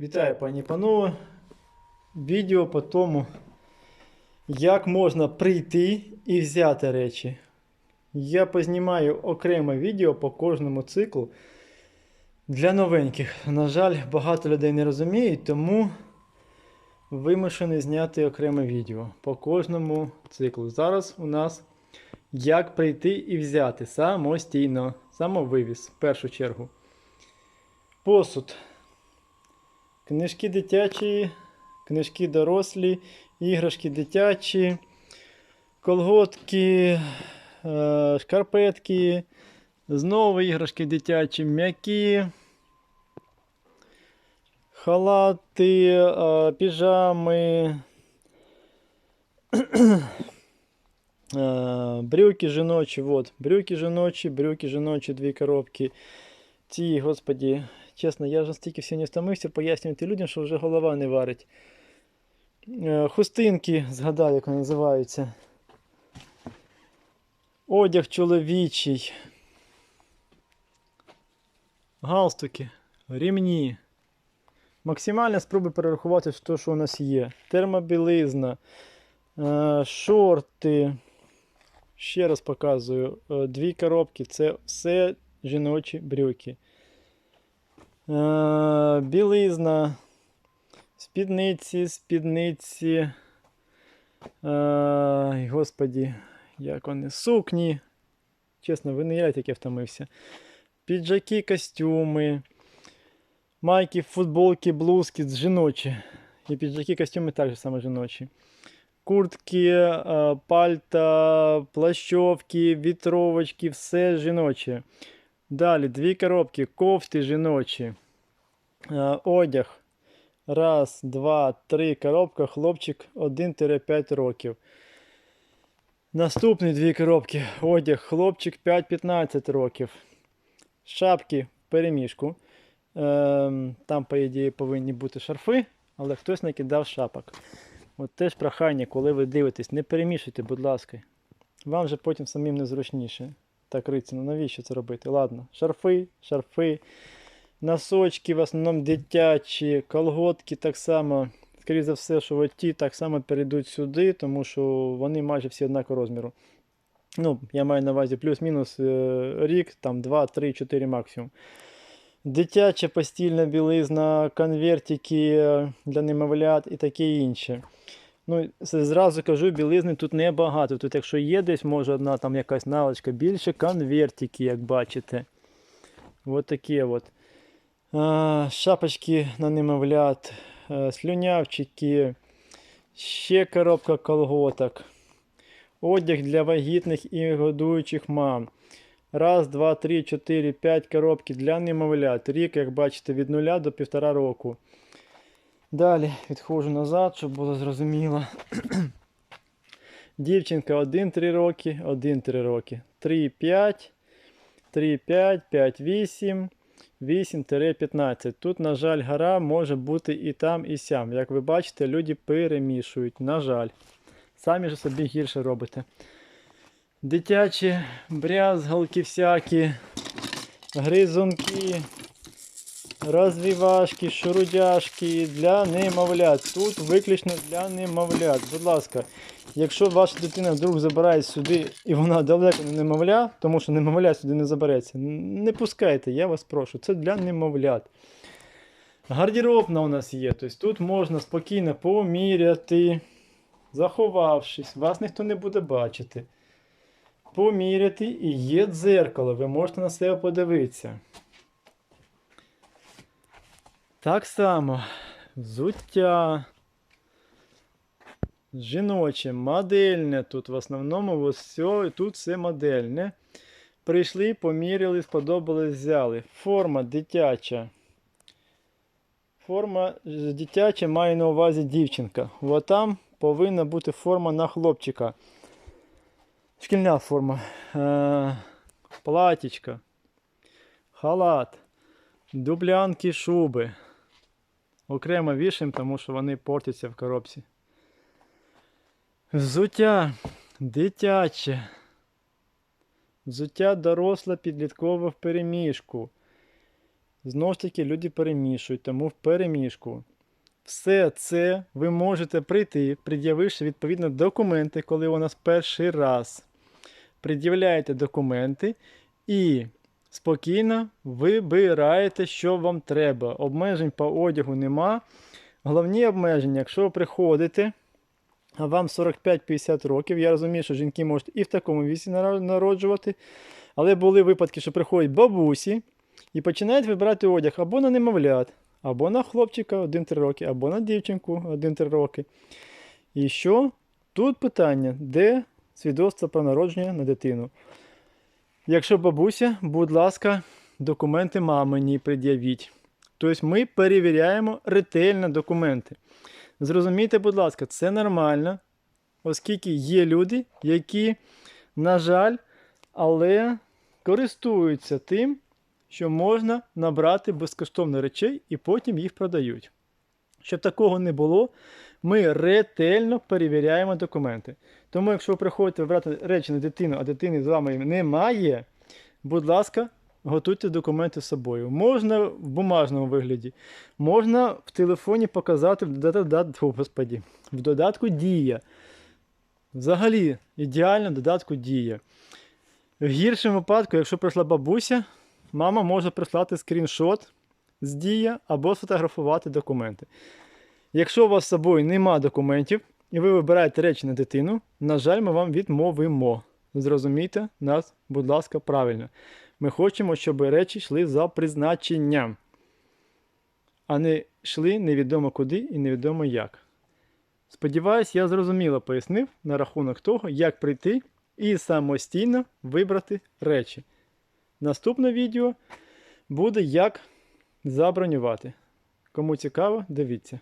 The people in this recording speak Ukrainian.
Вітаю, пані панове. Відео по тому, як можна прийти і взяти речі. Я познімаю окреме відео по кожному циклу для новеньких. На жаль, багато людей не розуміють, тому вимушений зняти окреме відео по кожному циклу. Зараз у нас як прийти і взяти самостійно, самовивіз в першу чергу. Посуд. Книжки дитячі, книжки дорослі, іграшки дитячі, колготки, е, шкарпетки, знову іграшки дитячі, м'які, халати, е, піжами, е, брюки жіночі, вот, брюки жіночі, брюки жіночі, дві коробки. Ці, господі, чесно, я вже стільки всього не втомився пояснювати людям, що вже голова не варить. Е, Хустинки, згадав, як вони називаються. Одяг чоловічий. Галстуки, рівні. Максимально спробуй перерахувати, що, що у нас є. Термобілизна, е, шорти. Ще раз показую. е, Дві коробки це все жіночі брюки. Е, білизна, спідниці, спідниці. Е, господі, як вони, сукні. Чесно, ви не я втомився. Піджаки, костюми, майки, футболки, блузки жіночі. І піджаки, костюми також саме жіночі. Куртки, е, пальта, плащовки, вітровочки, все жіноче. Далі дві коробки, кофти жіночі. Е, одяг. Раз, два, три коробка, хлопчик 1-5 років. Наступні дві коробки. Одяг, хлопчик 5-15 років. Шапки в переміжку. Ем, там, по ідеї, повинні бути шарфи, але хтось накидав шапок. От теж прохання, коли ви дивитесь, не перемішуйте, будь ласка. Вам же потім самим незручніше. Так, Риці, ну навіщо це робити? Ладно, шарфи, шарфи, носочки, в основному дитячі, колготки так само. Скоріше за все, що от ті так само перейдуть сюди, тому що вони майже всі однакового розміру. Ну, я маю на увазі плюс-мінус е, рік, там 2, 3, 4 максимум. Дитяча постільна білизна, конвертики для немовлят і таке інше. Ну, зразу кажу, білизни тут небагато. Тут, якщо є десь, може одна там якась налочка, більше конвертики, як бачите. От такі от. А, шапочки на немовлят, е, слюнявчики, ще коробка колготок. Одяг для вагітних і годуючих мам. Раз, два, три, чотири, п'ять коробки для немовлят. Рік, як бачите, від нуля до півтора року. Далі відходжу назад, щоб було зрозуміло. Дівчинка 1-3 роки, 1-3 роки. 3-5, 3-5, 5-8, 8-15. Тут, на жаль, гора може бути і там, і сям. Як ви бачите, люди перемішують. На жаль. Самі ж собі гірше робите. Дитячі брязгалки всякі, гризунки, розвівашки, шурудяшки для немовлят. Тут виключно для немовлят. Будь ласка, якщо ваша дитина вдруг забирає сюди і вона далеко не немовля, тому що немовля сюди не забереться, не пускайте, я вас прошу. Це для немовлят. Гардеробна у нас є. Тобто тут можна спокійно поміряти, заховавшись, вас ніхто не буде бачити. Поміряти і є дзеркало, ви можете на себе подивитися. Так само, взуття. Жіноче, модельне. Тут в основному все, тут все модельне. Прийшли, поміряли, сподобалось, взяли. Форма дитяча. Форма дитяча має на увазі дівчинка. От там повинна бути форма на хлопчика. Шкільна форма. Е, платічка. Халат. Дублянки, шуби. Окремо вішаємо, тому що вони портяться в коробці. Взуття дитяче. Взуття доросле підліткове в переміжку. Знову ж таки, люди перемішують, тому в перемішку. Все це ви можете прийти, пред'явивши відповідно документи, коли у нас перший раз. Пред'являєте документи і спокійно вибираєте, що вам треба. Обмежень по одягу нема. Головні обмеження, якщо ви приходите, а вам 45-50 років, я розумію, що жінки можуть і в такому віці народжувати, але були випадки, що приходять бабусі і починають вибирати одяг або на немовлят, або на хлопчика 1-3 роки, або на дівчинку 1-3 роки. І що? Тут питання, де свідоцтво про народження на дитину? Якщо бабуся, будь ласка, документи мамині пред'явіть. Тобто ми перевіряємо ретельно документи. Зрозумійте, будь ласка, це нормально, оскільки є люди, які, на жаль, але користуються тим, що можна набрати безкоштовно речей і потім їх продають. Щоб такого не було, ми ретельно перевіряємо документи. Тому, якщо ви приходите вибрати речі на дитину, а дитини з вами немає, будь ласка, готуйте документи з собою. Можна в бумажному вигляді, можна в телефоні показати в додатку, господі, в додатку Дія. Взагалі, ідеально в додатку Дія. В гіршому випадку, якщо прийшла бабуся, мама може прислати скріншот з Дія або сфотографувати документи. Якщо у вас з собою нема документів і ви вибираєте речі на дитину, на жаль, ми вам відмовимо. Зрозумійте нас, будь ласка, правильно. Ми хочемо, щоб речі йшли за призначенням, а не йшли невідомо куди і невідомо як. Сподіваюсь, я зрозуміло пояснив на рахунок того, як прийти і самостійно вибрати речі. Наступне відео буде як забронювати. Кому цікаво, дивіться.